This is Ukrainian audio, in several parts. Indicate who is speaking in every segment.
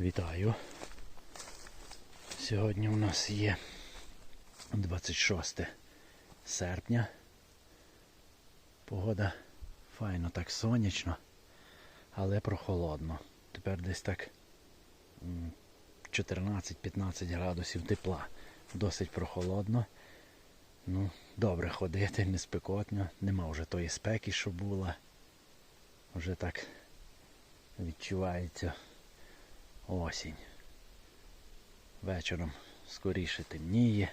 Speaker 1: Вітаю. Сьогодні у нас є 26 серпня. Погода файно так сонячно, але прохолодно. Тепер десь так 14-15 градусів тепла. Досить прохолодно. Ну, добре ходити, не спекотно, нема вже тої спеки, що була. Вже так відчувається осінь. Вечором скоріше темніє.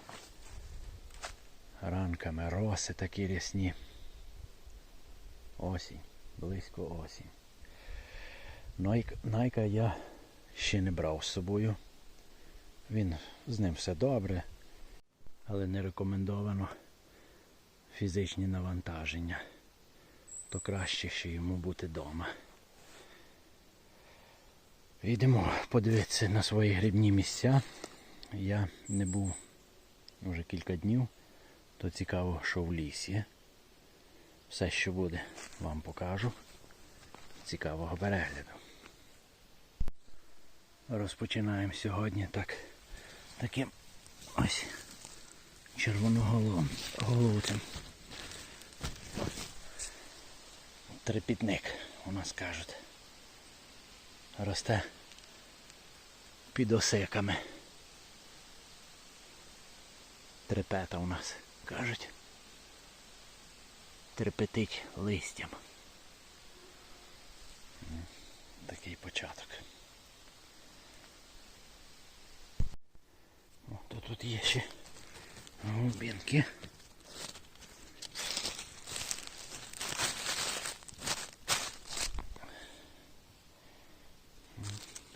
Speaker 1: Ранками роси такі рясні. Осінь, близько осінь. Найк, Найка я ще не брав з собою. Він з ним все добре, але не рекомендовано фізичні навантаження. То краще ще йому бути вдома. Йдемо подивитися на свої грибні місця. Я не був вже кілька днів, то цікаво, що в лісі. Все, що буде, вам покажу. Цікавого перегляду. Розпочинаємо сьогодні так, таким ось червоноголовцем. Трепітник, у нас кажуть. Росте під осиками. Трепета у нас кажуть. Трепетить листям. Такий початок. О, то тут є ще голубінки.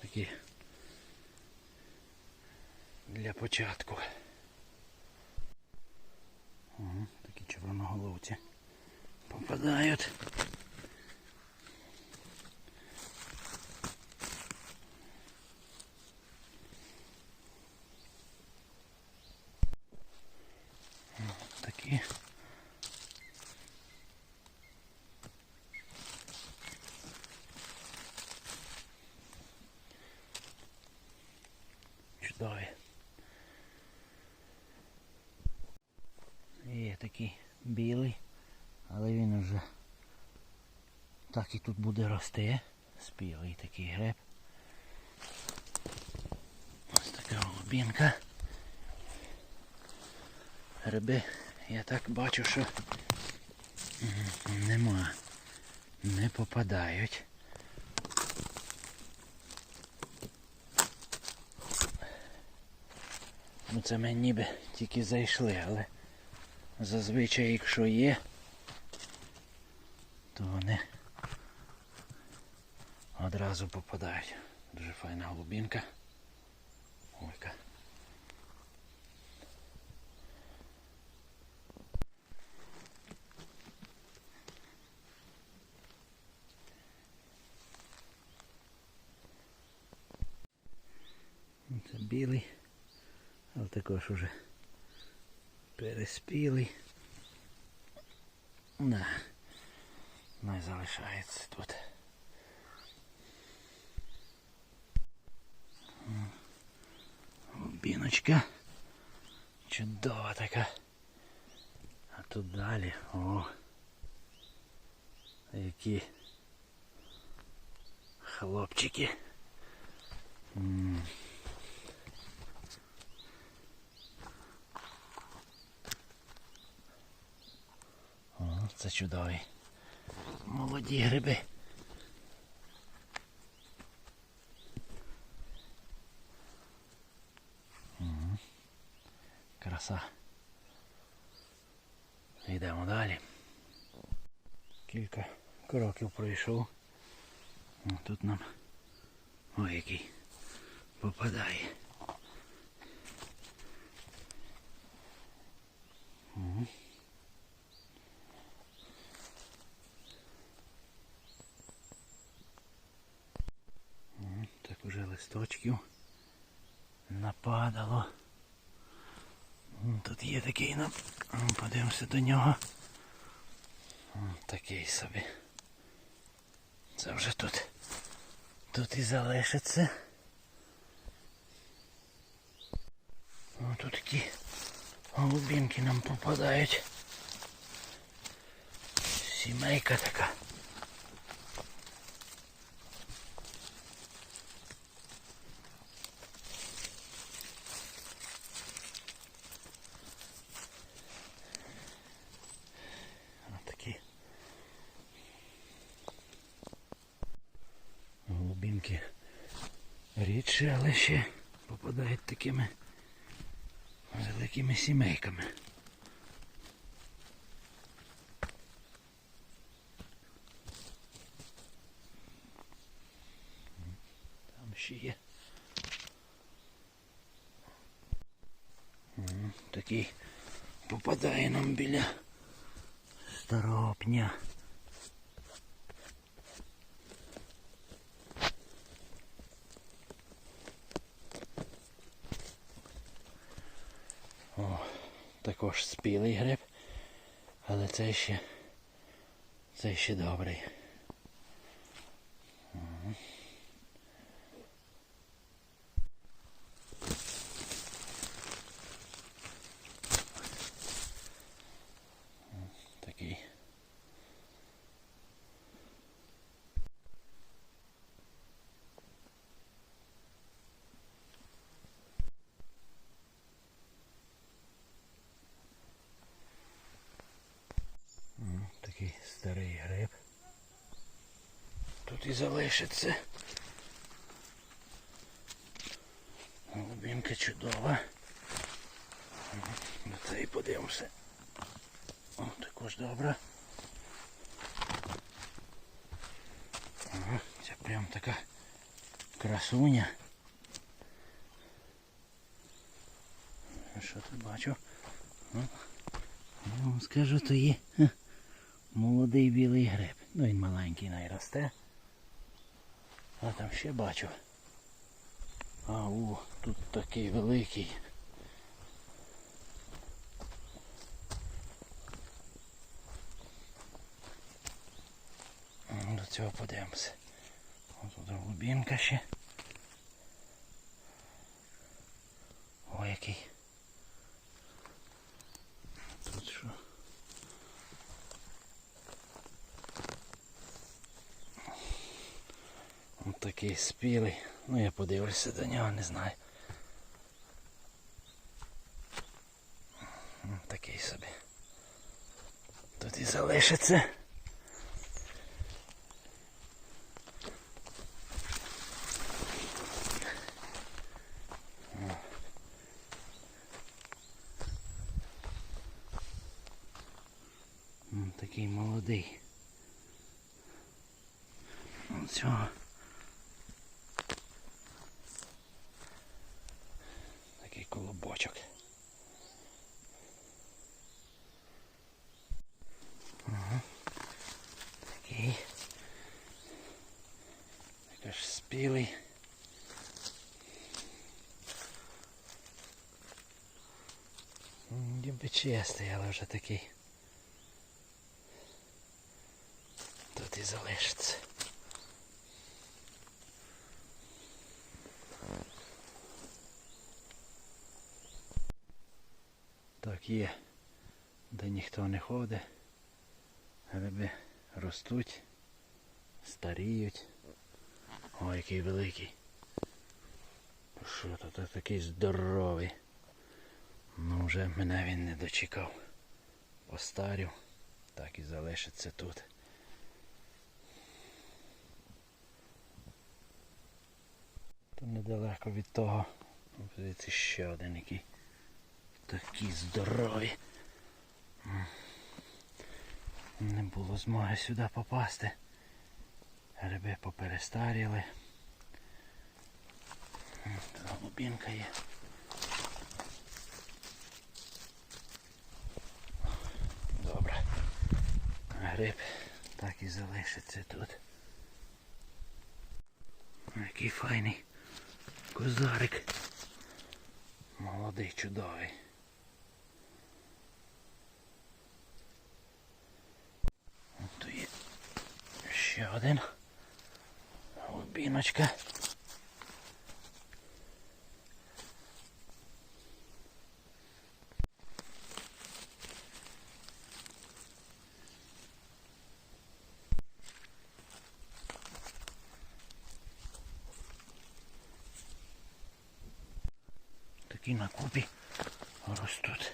Speaker 1: Такі для початку. Ага, такі червоноголовці попадають. Такі. Чудові. Є такий білий, але він вже так і тут буде рости. Спілий такий гриб. Ось така голубінка. Гриби, я так бачу, що нема. Не попадають. Ну це ми ніби тільки зайшли, але зазвичай якщо є, то вони одразу попадають. Дуже файна голубінка. Ойка. Це білий, але також уже переспілий. На, не залишається тут. Біночка. Чудова така. А тут далі. О. Які хлопчики. О, це чудові. Молоді гриби. Краса. Йдемо далі. Кілька кроків пройшов. Тут нам ой який попадає. Так уже листочків нападало. Тут є такий нам. Подивимося до нього. Такий собі. Це вже тут. Тут і залишиться. О тут такі голубінки нам попадають. Сімейка така. Рідше, але ще попадають такими великими сімейками. Там ще є. Такий попадає нам біля старого пня. Також спілий гриб, але це ще, це ще добрий. Мгм. М, Такий. М, Такий старий гриб. Тут і залишиться. Голубінка чудова. На це і подивимося. О, також добре. Це прям така красуня. Що тут бачу? О, я вам скажу, то є молодий білий гриб. Ну він маленький найросте. А там ще бачу. А у, тут такий великий. До цього подивимося. Ось тут глубинка ще. О, який. Тут що? Ось такий спілий. Ну я подивлюся до нього, не знаю. Такий собі. Тут і залишиться. Такий молодий. Цього. Такий колобочок. Ага. Такий. М, Ніби чистий, вже такий. Тут і залишиться. Так є, де ніхто не ходить. Гриби ростуть, старіють. Ой, який великий. Що тут такий здоровий. Ну вже мене він не дочекав. Постарів. Так і залишиться тут. Тут недалеко від того. Звідси ще один який. Такі здорові. М. Не було змоги сюди попасти. Гриби поперестаріли. Голубінка є. Добре. Гриб так і залишиться тут. Який файний козарик. Молодий, чудовий. От є ще один. Піночка. Такі на купі ростуть.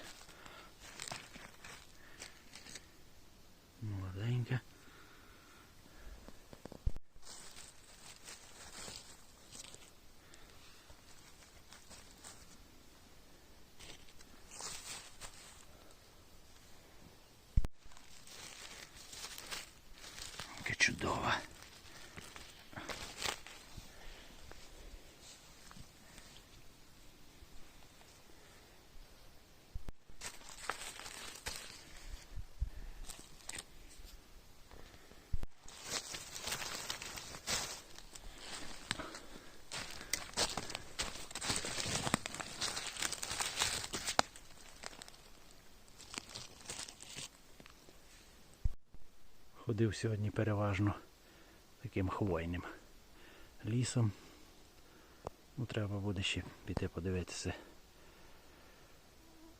Speaker 1: over. Ходив сьогодні переважно таким хвойним лісом. Ну, треба буде ще піти подивитися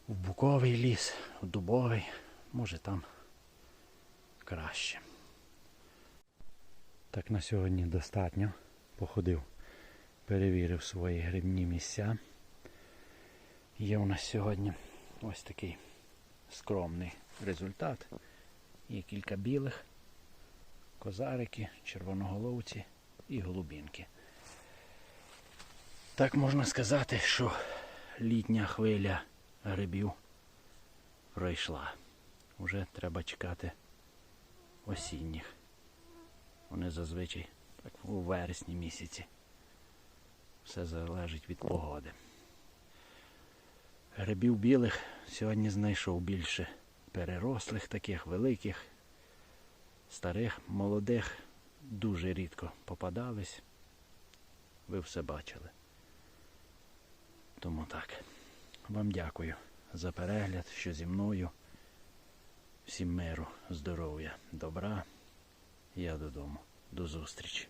Speaker 1: в буковий ліс, в дубовий, може там краще. Так на сьогодні достатньо. Походив, перевірив свої грибні місця. Є у нас сьогодні ось такий скромний результат. Є кілька білих, козарики, червоноголовці і голубінки. Так можна сказати, що літня хвиля грибів пройшла. Уже треба чекати осінніх. Вони зазвичай так у вересні місяці. Все залежить від погоди. Грибів білих сьогодні знайшов більше перерослих, таких великих, старих, молодих дуже рідко попадались. Ви все бачили. Тому так. Вам дякую за перегляд, що зі мною. Всім миру, здоров'я, добра. Я додому. До зустрічі.